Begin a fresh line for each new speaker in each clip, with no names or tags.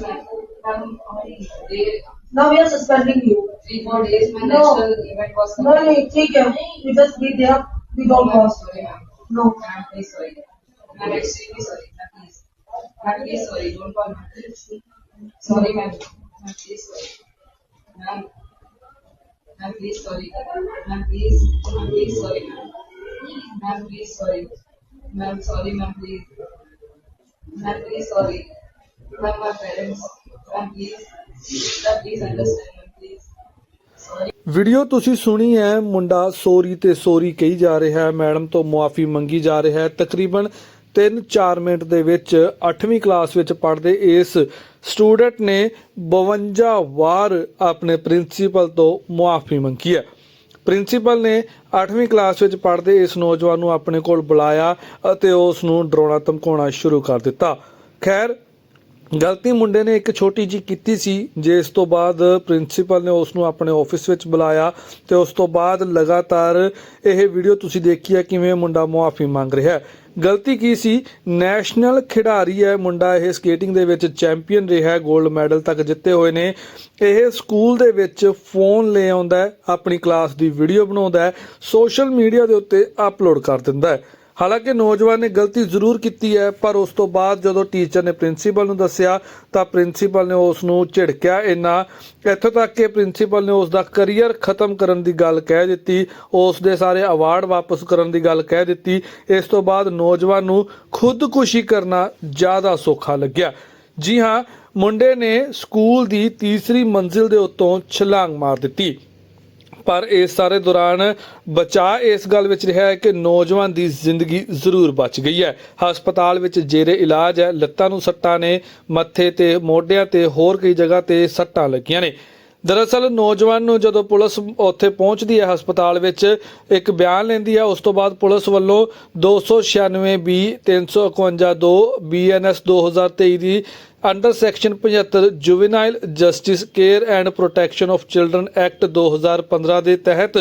Ma'am, they,
Now we are suspending you.
three, four days, my
No.
national event was.
No, no, ठीक है. You just be there. We don't
Ma'am,
want.
sorry, ma'am.
No.
Ma'am, please, sorry. Ma'am, extremely sorry, ma'am, please. Ma'am, please, sorry, don't call ma'am, please. Sorry, ma'am. Ma'am, please, sorry. Ma'am. Ma'am, please, sorry. Ma'am, please. Ma'am, please, sorry, ma'am. Ma'am, please, sorry. Ma'am, sorry, ma'am, please. Ma'am, please, sorry. Ma'am, my parents. Ma'am, please. Please understand, please. Sorry.
Video ਤੁਸੀਂ ਸੁਣੀ ਹੈ ਮੁੰਡਾ sorry ਤੇ sorry ਕਹੀ ਜਾ ਰਿਹਾ ਹੈ madam ਤੋਂ ਮੁਆਫੀ ਮੰਗੀ ਜਾ ਰਿਹਾ ਹੈ ਤਕਰੀਬਨ 3-4 ਮਿੰਟ ਦੇ ਵਿੱਚ 8ਵੀਂ ਕਲਾਸ ਵਿੱਚ ਪੜ੍ਹਦੇ ਇਸ ਸਟੂਡੈਂਟ ਨੇ 52 ਵਾਰ ਆਪਣੇ ਪ੍ਰਿੰਸੀਪਲ ਤੋਂ ਮੁਆਫੀ ਮੰਗੀ ਹੈ ਪ੍ਰਿੰਸੀਪਲ ਨੇ 8ਵੀਂ ਕਲਾਸ ਵਿੱਚ ਪੜ੍ਹਦੇ ਇਸ ਨੌਜਵਾਨ ਨੂੰ ਆਪਣੇ ਕੋਲ ਬੁਲਾਇਆ ਅਤੇ ਉਸ ਨੂੰ ਡਰਾਉਣਾ ਧਮਕਾਉਣਾ ਸ਼ੁਰੂ ਕਰ ਦਿੱਤਾ ਖੈਰ ਗਲਤੀ ਮੁੰਡੇ ਨੇ ਇੱਕ ਛੋਟੀ ਜੀ ਕੀਤੀ ਸੀ ਜਿਸ ਤੋਂ ਬਾਅਦ ਪ੍ਰਿੰਸੀਪਲ ਨੇ ਉਸ ਨੂੰ ਆਪਣੇ ਆਫਿਸ ਵਿੱਚ ਬੁਲਾਇਆ ਤੇ ਉਸ ਤੋਂ ਬਾਅਦ ਲਗਾਤਾਰ ਇਹ ਵੀਡੀਓ ਤੁਸੀਂ ਦੇਖੀ ਹੈ ਕਿਵੇਂ ਮੁੰਡਾ ਮੁਆਫੀ ਮੰਗ ਰਿਹਾ ਹੈ। ਗਲਤੀ ਕੀ ਸੀ? ਨੈਸ਼ਨਲ ਖਿਡਾਰੀ ਹੈ ਮੁੰਡਾ, ਇਹ ਸਕੇਟਿੰਗ ਦੇ ਵਿੱਚ ਚੈਂਪੀਅਨ ਰਿਹਾ ਹੈ 골ਡ ਮੈਡਲ ਤੱਕ ਜਿੱਤੇ ਹੋਏ ਨੇ। ਇਹ ਸਕੂਲ ਦੇ ਵਿੱਚ ਫੋਨ ਲੈ ਆਉਂਦਾ ਹੈ, ਆਪਣੀ ਕਲਾਸ ਦੀ ਵੀਡੀਓ ਬਣਾਉਂਦਾ ਹੈ, ਸੋਸ਼ਲ ਮੀਡੀਆ ਦੇ ਉੱਤੇ ਅਪਲੋਡ ਕਰ ਦਿੰਦਾ ਹੈ। ਹਾਲਾਂਕਿ ਨੌਜਵਾਨ ਨੇ ਗਲਤੀ ਜ਼ਰੂਰ ਕੀਤੀ ਹੈ, ਪਰ ਉਸ ਤੋਂ ਬਾਅਦ ਜਦੋਂ ਟੀਚਰ ਨੇ ਪ੍ਰਿੰਸੀਪਲ ਨੂੰ ਦੱਸਿਆ, ਤਾਂ ਪ੍ਰਿੰਸੀਪਲ ਨੇ ਉਸ ਨੂੰ ਝਿੜਕਿਆ ਇੰਨਾ। ਇੱਥੋਂ ਤੱਕ ਕਿ ਪ੍ਰਿੰਸੀਪਲ ਨੇ ਉਸ ਦਾ ਕੈਰੀਅਰ ਖਤਮ ਕਰਨ ਦੀ ਗੱਲ ਕਹਿ ਦਿੱਤੀ। ਉਸ ਦੇ ਸਾਰੇ ਅਵਾਰਡ ਵਾਪਸ ਕਰਨ ਦੀ ਗੱਲ ਕਹਿ ਦਿੱਤੀ। ਇਸ ਤੋਂ ਬਾਅਦ ਨੌਜਵਾਨ ਨੂੰ ਖੁਦਕੁਸ਼ੀ ਕਰਨਾ ਜ਼ਿਆਦਾ ਸੌਖਾ ਲੱਗਿਆ। ਜੀ ਹਾਂ, ਮੁੰਡੇ ਨੇ ਸਕੂਲ ਦੀ ਤੀਸਰੀ ਮੰਜ਼ਿਲ ਦੇ ਉੱਤੋਂ ਛਲਾਂਗ ਮਾਰ ਦਿੱਤੀ। ਪਰ ਇਸ ਸਾਰੇ ਦੌਰਾਨ ਬਚਾ ਇਸ ਗੱਲ ਵਿੱਚ ਰਿਹਾ ਹੈ ਕਿ ਨੌਜਵਾਨ ਦੀ ਜ਼ਿੰਦਗੀ ਜ਼ਰੂਰ ਬਚ ਗਈ ਹੈ। ਹਸਪਤਾਲ ਵਿੱਚ ਜੇਰੇ ਇਲਾਜ ਹੈ। ਲੱਤਾਂ ਨੂੰ ਸੱਟਾਂ ਨੇ, ਮੱਥੇ ਤੇ ਮੋਢਿਆਂ ਤੇ ਹੋਰ ਕਈ ਜਗ੍ਹਾ ਤੇ ਸੱਟਾਂ ਲੱਗੀਆਂ ਨੇ। ਦਰਅਸਲ ਨੌਜਵਾਨ ਨੂੰ ਜਦੋਂ ਪੁਲਿਸ ਉੱਥੇ ਪਹੁੰਚਦੀ ਹੈ ਹਸਪਤਾਲ ਵਿੱਚ, ਇੱਕ ਬਿਆਨ ਲੈਂਦੀ ਹੈ। ਉਸ ਤੋਂ ਬਾਅਦ ਪੁਲਿਸ ਵੱਲੋਂ 296 B 351 2 BNS 2023 the under section 75 juvenile justice, care and protection of children act 2015 ਦੇ ਤਹਿਤ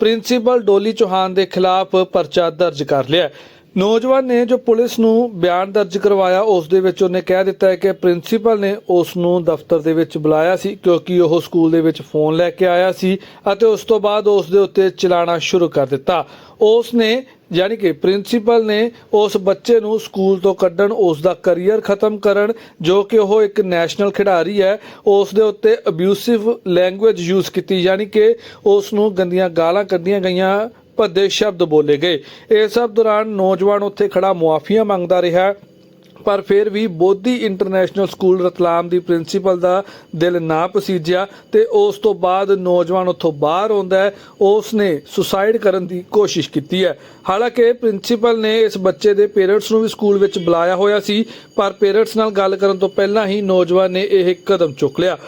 ਪ੍ਰਿੰਸੀਪਲ ਡੋਲੀ ਚੌਹਾਨ ਦੇ ਖਿਲਾਫ ਪਰਚਾ ਦਰਜ ਕਰ ਲਿਆ ਨੌਜਵਾਨ ਨੇ ਜੋ ਪੁਲਿਸ ਨੂੰ ਬਿਆਨ ਦਰਜ ਕਰਵਾਇਆ, ਉਸ ਦੇ ਵਿੱਚ ਉਹਨੇ ਕਹਿ ਦਿੱਤਾ ਹੈ ਕਿ ਪ੍ਰਿੰਸੀਪਲ ਨੇ ਉਸ ਨੂੰ ਦਫ਼ਤਰ ਦੇ ਵਿੱਚ ਬੁਲਾਇਆ ਸੀ, ਕਿਉਂਕਿ ਉਹ ਸਕੂਲ ਦੇ ਵਿੱਚ ਫੋਨ ਲੈ ਕੇ ਆਇਆ ਸੀ ਅਤੇ ਉਸ ਤੋਂ ਬਾਅਦ ਉਸ ਦੇ ਉੱਤੇ ਚਲਾਣਾ ਸ਼ੁਰੂ ਕਰ ਦਿੱਤਾ। ਉਸ ਨੇ ਯਾਨੀ ਕਿ ਪ੍ਰਿੰਸੀਪਲ ਨੇ ਉਸ ਬੱਚੇ ਨੂੰ ਸਕੂਲ ਤੋਂ ਕੱਢਣ, ਉਸ ਦਾ ਕੈਰੀਅਰ ਖਤਮ ਕਰਨ, ਜੋ ਕਿ ਉਹ ਇੱਕ ਨੈਸ਼ਨਲ ਖਿਡਾਰੀ ਹੈ, ਉਸ ਦੇ ਉੱਤੇ ਅਬਿਊਸਿਵ ਲੈਂਗੁਏਜ ਯੂਜ਼ ਕੀਤੀ, ਯਾਨੀ ਕਿ ਉਸ ਨੂੰ ਗੰਦੀਆਂ ਗਾਲਾਂ ਕੱਢੀਆਂ ਗਈਆਂ, ਭੱਦੇ ਸ਼ਬਦ ਬੋਲੇ ਗਏ। ਇਹ ਸਭ ਦੌਰਾਨ ਨੌਜਵਾਨ ਉੱਥੇ ਖੜਾ ਮੁਆਫੀਆਂ ਮੰਗਦਾ ਰਿਹਾ। ਪਰ ਫਿਰ ਵੀ ਬੋਧੀ ਇੰਟਰਨੈਸ਼ਨਲ ਸਕੂਲ ਰਤਲਾਮ ਦੀ ਪ੍ਰਿੰਸੀਪਲ ਦਾ ਦਿਲ ਨਾ ਪਸੀਜਿਆ ਤੇ ਉਸ ਤੋਂ ਬਾਅਦ ਨੌਜਵਾਨ ਉੱਥੋਂ ਬਾਹਰ ਆਉਂਦਾ ਹੈ ਉਸ ਨੇ ਸੁਸਾਈਡ ਕਰਨ ਦੀ ਕੋਸ਼ਿਸ਼ ਕੀਤੀ ਹੈ। ਹਾਲਾਂਕਿ ਪ੍ਰਿੰਸੀਪਲ ਨੇ ਇਸ ਬੱਚੇ ਦੇ ਪੇਰੈਂਟਸ ਨੂੰ ਵੀ ਸਕੂਲ ਵਿੱਚ ਬੁਲਾਇਆ ਹੋਇਆ ਸੀ, ਪਰ ਪੇਰੈਂਟਸ ਨਾਲ ਗੱਲ ਕਰਨ ਤੋਂ ਪਹਿਲਾਂ ਹੀ ਨੌਜਵਾਨ ਨੇ ਇਹ ਕਦਮ ਚੁੱਕ ਲਿਆ।